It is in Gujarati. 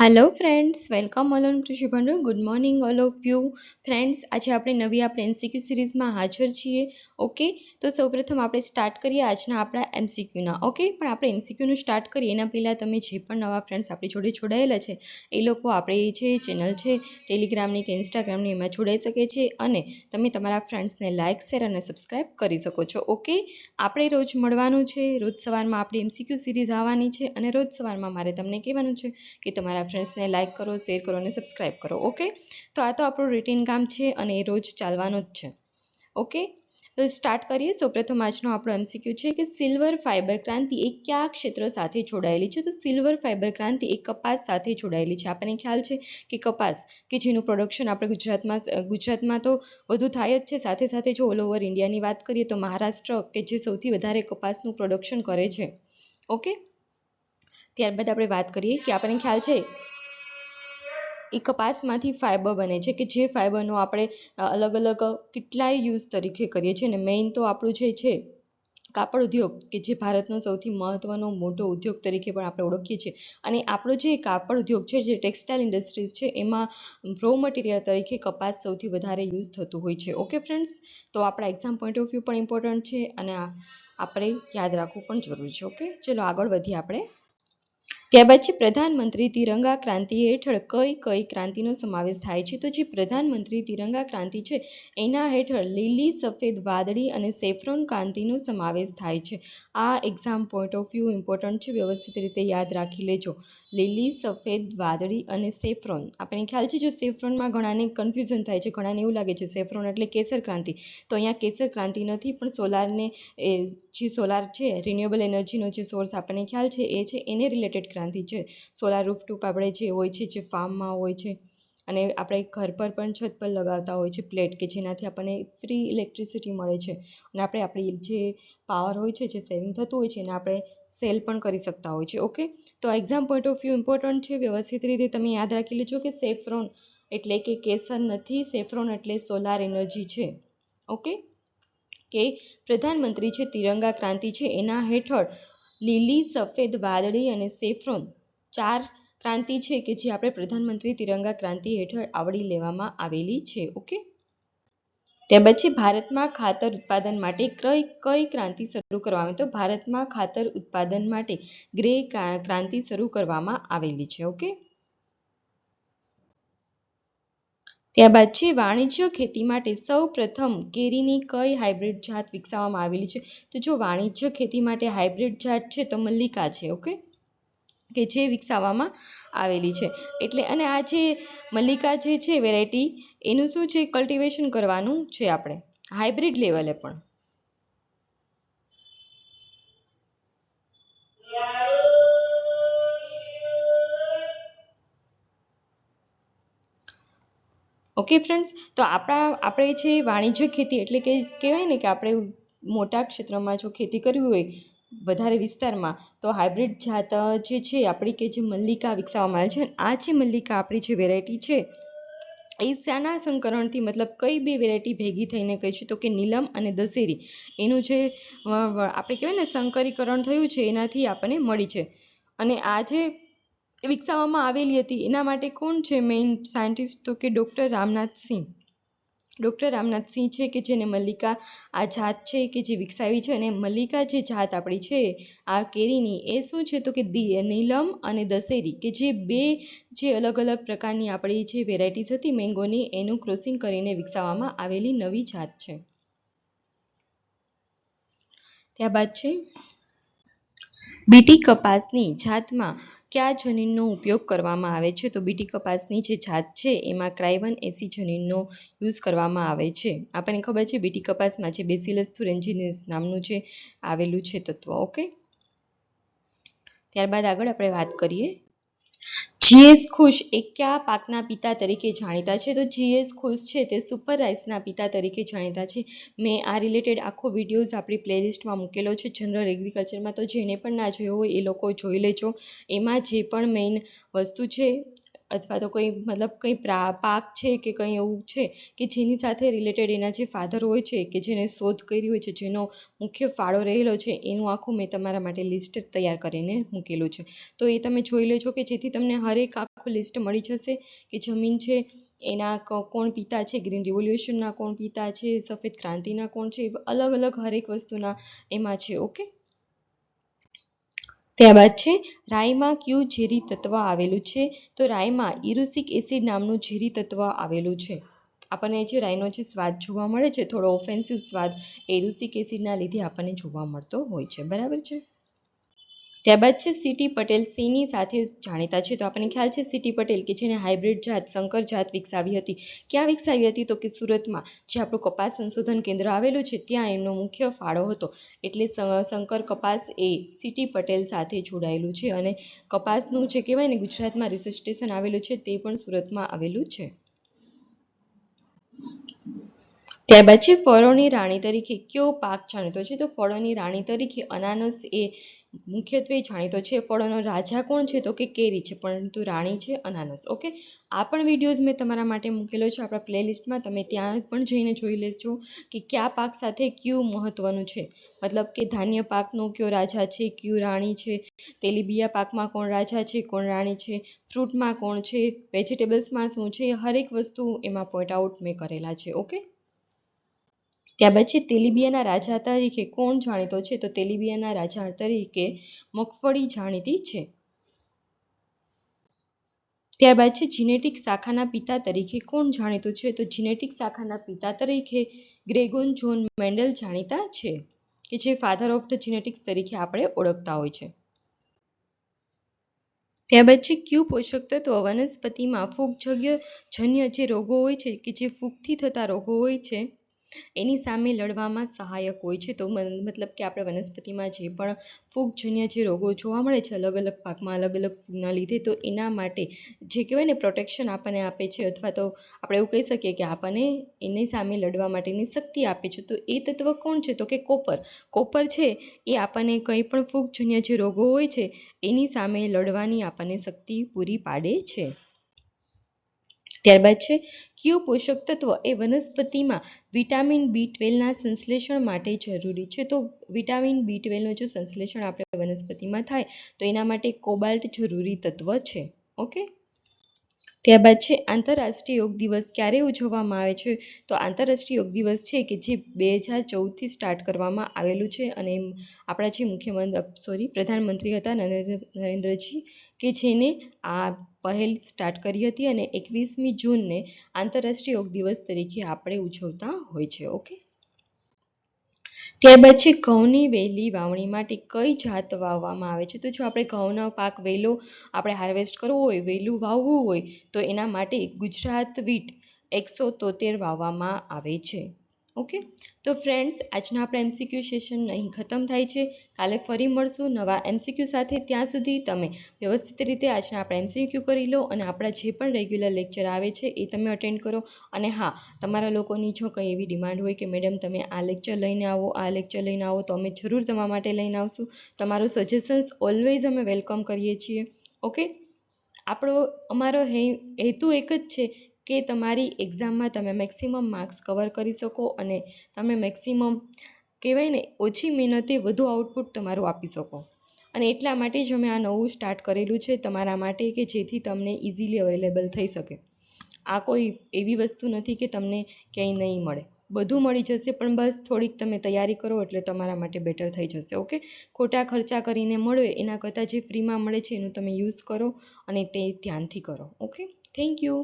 Hello friends welcome all on કૃષિ ભંડોળ good morning all of you friends આજે આપણે નવી આપણે એમસીક્યુ સિરીઝમાં હાજર છીએ ઓકે તો સૌપ્રથમ આપણે સ્ટાર્ટ કરીએ આજના આપણા એમસીક્યુના ઓકે પણ આપણે એમસીક્યુનું સ્ટાર્ટ કરીએ. એના પહેલાં તમે જે પણ નવા ફ્રેન્ડ્સ આપણી જોડે જોડાયેલા છે, એ લોકો આપણે જે ચેનલ છે ટેલિગ્રામની કે ઇન્સ્ટાગ્રામની એમાં જોડાઈ શકે છે અને તમે તમારા ફ્રેન્ડ્સને લાઇક શેર અને સબસ્ક્રાઇબ કરી શકો છો ઓકે આપણે રોજ મળવાનું છે. રોજ સવારમાં આપણી એમસીક્યુ સિરીઝ આવવાની છે અને રોજ સવારમાં મારે તમને કહેવાનું છે કે તમારા ફ્રેન્ડ્સને લાઇક કરો શેર કરો અને સબસ્ક્રાઇબ કરો ઓકે તો આ તો આપણું રૂટીન કામ છે અને એ રોજ ચાલવાનું જ છે ઓકે તો સ્ટાર્ટ કરીએ. સૌપ્રથમ આજનો આપણો એમસીક્યુ છે કે સિલ્વર ફાઇબર ક્રાંતિ એ કયા ક્ષેત્ર સાથે જોડાયેલી છે? તો સિલ્વર ફાઇબર ક્રાંતિ એ કપાસ સાથે જોડાયેલી છે. આપણને ખ્યાલ છે કે કપાસ કે જેનું પ્રોડક્શન આપણે ગુજરાતમાં ગુજરાતમાં તો વધુ થાય જ છે. સાથે સાથે જો ઓલ ઓવર ઇન્ડિયાની વાત કરીએ તો મહારાષ્ટ્ર કે જે સૌથી વધારે કપાસનું પ્રોડક્શન કરે છે ઓકે ત્યારબાદ આપણે વાત કરીએ કે આપણને ખ્યાલ છે, એ કપાસમાંથી ફાઇબર બને છે કે જે ફાઇબરનો આપણે અલગ અલગ કેટલાય યુઝ તરીકે કરીએ છીએ અને મેઇન તો આપણું જે છે, કાપડ ઉદ્યોગ કે જે ભારતનો સૌથી મહત્ત્વનો મોટો ઉદ્યોગ તરીકે પણ આપણે ઓળખીએ છીએ. અને આપણો જે કાપડ ઉદ્યોગ છે, જે ટેક્સટાઇલ ઇન્ડસ્ટ્રીઝ છે, એમાં રો મટીરિયલ તરીકે કપાસ સૌથી વધારે યુઝ થતું હોય છે. ઓકે ફ્રેન્ડ્સ તો આપણા એક્ઝામ પોઈન્ટ ઓફ વ્યૂ પણ ઇમ્પોર્ટન્ટ છે અને આપણે યાદ રાખવું પણ જરૂરી છે. ઓકે ચલો આગળ વધીએ આપણે. ત્યારબાદ છે પ્રધાનમંત્રી તિરંગા ક્રાંતિ હેઠળ કઈ કઈ ક્રાંતિનો સમાવેશ થાય છે? તો જે પ્રધાનમંત્રી તિરંગા ક્રાંતિ છે, એના હેઠળ લીલી, સફેદ, વાદળી અને સેફ્રોન ક્રાંતિનો સમાવેશ થાય છે. આ exam point of view important છે, વ્યવસ્થિત રીતે યાદ રાખી લેજો. લીલી, સફેદ, વાદળી અને સેફ્રોન. આપણને ખ્યાલ છે, જો સેફ્રોનમાં ઘણાને કન્ફ્યુઝન થાય છે, ઘણાને એવું લાગે છે, સેફ્રોન એટલે કેસર ક્રાંતિ. તો અહીંયા કેસર ક્રાંતિ નથી, પણ સોલારને જે સોલાર છે રિન્યુએબલ એનર્જીનો જે સોર્સ આપણને ખ્યાલ છે, એ છે, એને રિલેટેડ ક્રાંતિ છે સોલાર રૂફટૂપ આપણે જે હોય છે, જે ફાર્મમાં હોય છે, અને આપણે ઘર પર પણ છત પર લગાવતા હોય છે પ્લેટ કે જેનાથી આપણને ફ્રી ઇલેક્ટ્રિસિટી મળે છે. અને આપણે આપણી જે પાવર હોય છે, જે સેવિંગ થતું હોય છે, એને આપણે સેલ પણ કરી શકતા હોય છે ઓકે તો exam point of view important છે, વ્યવસ્થિત રીતે તમે યાદ રાખી લેજો કે સેફ્રોન એટલે કે કેસર નથી સેફ્રોન એટલે સોલાર એનર્જી છે ઓકે કે પ્રધાનમંત્રી છે તિરંગા ક્રાંતિ છે, એના હેઠળ લીલી, સફેદ, વાદળી અને સેફ્રોન ચાર ક્રાંતિ છે કે જે આપણે પ્રધાનમંત્રી તિરંગા ક્રાંતિ હેઠળ આવડી લેવામાં આવેલી છે, ઓકે? ત્યાર પછી ભારતમાં ખાતર ઉત્પાદન માટે કઈ કઈ ક્રાંતિ શરૂ કરવામાં તો ભારતમાં ખાતર ઉત્પાદન માટે ગ્રે ક્રાંતિ શરૂ કરવામાં આવેલી છે, ઓકે? ત્યારબાદ છે, વાણિજ્ય ખેતી માટે સૌ પ્રથમ કેરીની કઈ હાઇબ્રિડ જાત વિકસાવવામાં આવેલી છે? તો જો વાણિજ્ય ખેતી માટે હાઇબ્રિડ જાત છે, તો મલ્લિકા છે ઓકે કે જે વિકસાવવામાં આવેલી છે. એટલે અને આ જે મલ્લિકા જે છે વેરાયટી એનું શું છે? કલ્ટિવેશન કરવાનું છે આપણે. હાઇબ્રિડ લેવલે પણ. ઓકે ફ્રેન્ડ્સ તો આપણા, આપણે જે વાણિજ્ય ખેતી એટલે કે કહેવાય ને કે આપણે મોટા ક્ષેત્રમાં જો ખેતી કરવી હોય વધારે વિસ્તારમાં, તો હાઇબ્રિડ જાત જે છે, આપણી કે જે મલ્લિકા વિકસાવવામાં આવે છે આ જે મલ્લિકા આપણી જે વેરાયટી છે, એ શાના સંકરણથી મતલબ કઈ બે વેરાયટી ભેગી થઈને કહીશું તો કે નીલમ અને દશેરી. એનું જે આપણે કહેવાય ને સંકરીકરણ થયું છે, એનાથી આપણને મળી છે. અને આ જે વિકસાવવામાં આવેલી હતી. એના માટે કોણ છે મેઇન સાયન્ટિસ્ટ તો કે ડૉક્ટર રામનાથ સિંહ? ડૉક્ટર રામનાથ સિંહ છે કે જેને મલ્લિકા આ જાત છે કે જે વિકસાવી છે અને મલ્લિકા જે જાત આપણી છે, આ કેરીની એ શું છે તો કે નીલમ અને દશેરી કે જે બે જે અલગ અલગ પ્રકારની આપણી જે વેરાયટીઝ હતી મેંગોની એનું ક્રોસિંગ કરીને વિકસાવવામાં આવેલી નવી જાત છે. ત્યારબાદ છે. બીટી કપાસની જાતમાં કયા જનીનનો ઉપયોગ કરવામાં આવે છે. તો બીટી કપાસની જે જાત છે, એમાં ક્રાઇવન એસી જનીનનો યુઝ કરવામાં આવે છે. આપણને ખબર છે બીટી કપાસમાં જે બેસિલસ થુરેન્જીનિસ નામનું જે આવેલું છે તત્વ ઓકે ત્યારબાદ આગળ આપણે વાત કરીએ. જીએસ ખુશ એ કયા પાકના પિતા તરીકે જાણીતા છે. તો જીએસ ખુશ છે તે સુપર રાઇસના પિતા તરીકે જાણીતા છે. મેં આ રિલેટેડ આખો વિડીયોઝ આપણી પ્લેલિસ્ટમાં મૂકેલો છે જનરલ એગ્રીકલ્ચરમાં તો જેને પણ ના જોયો હોય એ લોકો જોઈ લેજો. એમાં જે પણ મેઇન વસ્તુ છે અથવા તો કોઈ મતલબ કંઈ પ્રા, પાક છે કે કંઈ એવું છે કે જેની સાથે રિલેટેડ એના જે ફાધર હોય છે કે જેને શોધ કરી હોય છે, જેનો મુખ્ય ફાળો રહેલો છે, એનું આખું મેં તમારા માટે લિસ્ટ તૈયાર કરીને મૂકેલું છે. તો એ તમે જોઈ લેજો કે જેથી તમને હરેક આખું લિસ્ટ મળી જશે કે જમીન છે, એના કોણ પિતા છે ગ્રીન રિવોલ્યુશનના કોણ પિતા છે, સફેદ ક્રાંતિના કોણ છે અલગ અલગ હરેક વસ્તુના એમાં છે ઓકે ત્યારબાદ છે, રાઈમાં કયું ઝેરી તત્વ આવેલું છે? તો રાઈમાં ઇરુસિક એસિડ નામનું ઝેરી તત્વ આવેલું છે. આપણને જે રાઈનો જે સ્વાદ જોવા મળે છે, થોડો ઓફેન્સિવ સ્વાદ એરુસિક એસિડના લીધે આપણને જોવા મળતો હોય છે. બરાબર છે? ત્યારબાદ છે સીટી પટેલ સિંહની સાથે જાણીતા છે. તો આપણને ખ્યાલ છે સીટી પટેલ કે જેને હાઇબ્રિડ જાત, સંકર જાત વિકસાવી હતી. ક્યાં વિકસાવી હતી? તો કે સુરતમાં, જે આપણું કપાસ સંશોધન કેન્દ્ર આવેલું છે, ત્યાં એમનો મુખ્ય ફાળો હતો. એટલે શંકર કપાસ એ સીટી પટેલ સાથે જોડાયેલું છે અને કપાસનું જે કહેવાય ને ગુજરાતમાં રિસર્ચ સ્ટેશન આવેલું છે, તે પણ સુરતમાં આવેલું છે. ત્યારબાદ છે ફળોની રાણી તરીકે કયો પાક જાણીતો છે? તો ફળોની રાણી તરીકે અનાનસ એ મુખ્યત્વે જાણીતો છે, ફળોનો રાજા કોણ છે તો કે કેરી છે, પરંતુ રાણી છે અનાનસ. ઓકે? આ પણ વિડીયોઝ મેં તમારા માટે મૂકેલો છે, આપણા પ્લેલિસ્ટમાં. તમે ત્યાં પણ જઈને જોઈ લેજો કે કયા પાક સાથે કયું મહત્વનું છે. મતલબ કે ધાન્ય પાકનો કયો રાજા છે, કયું રાણી છે, તેલીબિયા પાકમાં કોણ રાજા છે, કોણ રાણી છે, ફ્રૂટમાં કોણ છે, વેજીટેબલ્સમાં શું છે, હરેક વસ્તુ એમાં પોઈન્ટ આઉટ મેં કરેલા છે. ઓકે? ત્યારબાદ છે, તેલીબિયાના રાજા તરીકે કોણ જાણીતો છે? તો તેલીબિયાના રાજા તરીકે મગફળી જાણીતી છે. ત્યારબાદ છે, જીનેટિક શાખાના પિતા તરીકે કોણ જાણીતું છે? તો જીનેટિક શાખાના પિતા તરીકે ગ્રેગોન જોન મેન્ડલ જાણીતા છે, કે જે ફાધર ઓફ ધ જીનેટિક્સ તરીકે આપણે ઓળખતા હોય છે. ત્યારબાદ છે, ક્યુ પોષક તત્વ વનસ્પતિમાં ફૂગજન્ય જન્ય જે રોગો હોય છે, કે જે ફૂગથી થતા રોગો હોય છે એની સામે લડવામાં સહાયક હોય છે. તો મતલબ કે આપણે વનસ્પતિમાં જે પણ ફૂગજન્ય જે રોગો જોવા મળે છે, અલગ અલગ પાકમાં અલગ અલગ ફૂગના લીધે, તો એના માટે જે કહેવાય ને પ્રોટેક્શન આપણને આપે છે અથવા તો આપણે એવું કહી શકીએ કે આપણને એની સામે લડવા માટેની શક્તિ આપે છે. તો એ તત્વ કોણ છે? તો કે કોપર. કોપર છે એ આપણને કંઈ પણ ફૂગજન્ય જે રોગો હોય છે, એની સામે લડવાની આપણને શક્તિ પૂરી પાડે છે. ત્યારબાદ છે કયું પોષક તત્વ એ વનસ્પતિમાં વિટામિન બી ટ્વેલ્વના સંશ્લેષણ માટે જરૂરી છે. તો વિટામિન બી ટ્વેલ્વનું જો સંશ્લેષણ આપણે વનસ્પતિમાં થાય, તો એના માટે કોબાલ્ટ જરૂરી તત્વ છે. ઓકે? ત્યારબાદ છે આંતરરાષ્ટ્રીય યોગ દિવસ. ક્યારે ઉજવવામાં આવે છે? તો આંતરરાષ્ટ્રીય યોગ દિવસ છે કે જે બે હજાર ચૌદથી સ્ટાર્ટ કરવામાં આવેલું છે અને આપણા જે મુખ્યમંત્રી સોરી પ્રધાનમંત્રી હતા નરેન્દ્ર, નરેન્દ્રજી કે જેને આ પહેલ સ્ટાર્ટ કરી હતી અને એકવીસમી જૂનને આંતરરાષ્ટ્રીય યોગ દિવસ તરીકે આપણે ઉજવતા હોય છે. ઓકે ત્યારબાદ પછી ઘઉંની વહેલી વાવણી માટે કઈ જાત વાવવામાં આવે છે? તો જો આપણે ઘઉંનો પાક વહેલો આપણે હાર્વેસ્ટ કરવો હોય વહેલું વાવવું હોય, તો એના માટે ગુજરાત વીટ એકસો તોતેર વાવવામાં આવે છે. ઓકે? તો ફ્રેન્ડ્સ આજના આપણા એમસીક્યુ સેશન અહીં ખતમ થાય છે. કાલે ફરી મળશું નવા એમસીક્યુ સાથે. ત્યાં સુધી તમે વ્યવસ્થિત રીતે આજના આપણા એમસીક્યુ કરી લો અને આપણા જે પણ રેગ્યુલર લેક્ચર આવે છે એ તમે અટેન્ડ કરો. અને હા, તમારા લોકોની જો કંઈ એવી ડિમાન્ડ હોય કે મેડમ તમે આ લેક્ચર લઈને આવો, આ લેક્ચર લઈને આવો, તો અમે જરૂર તમારા માટે લઈને આવશું. તમારું સજેશન્સ ઓલવેઝ અમે વેલકમ કરીએ છીએ. ઓકે? આપણો અમારો હેતુ એક જ છે કે તમારી એક્ઝામમાં તમે મેક્સિમમ માર્ક્સ કવર કરી શકો અને તમે મેક્સિમમ કહેવાય ને ઓછી મહેનતે વધુ આઉટપુટ તમારું આપી શકો. અને એટલા માટે જ અમે આ નવું સ્ટાર્ટ કરેલું છે તમારા માટે કે જેથી તમને ઇઝીલી અવેલેબલ થઈ શકે. આ કોઈ એવી વસ્તુ નથી કે તમને ક્યાંય નહીં મળે. બધું મળી જશે પણ બસ થોડીક તમે તૈયારી કરો એટલે તમારા માટે બેટર થઈ જશે ઓકે ખોટા ખર્ચા કરીને મળે એના કરતાં જે ફ્રીમાં મળે છે એનું તમે યુઝ કરો અને તે ધ્યાનથી કરો ઓકે થેન્ક યુ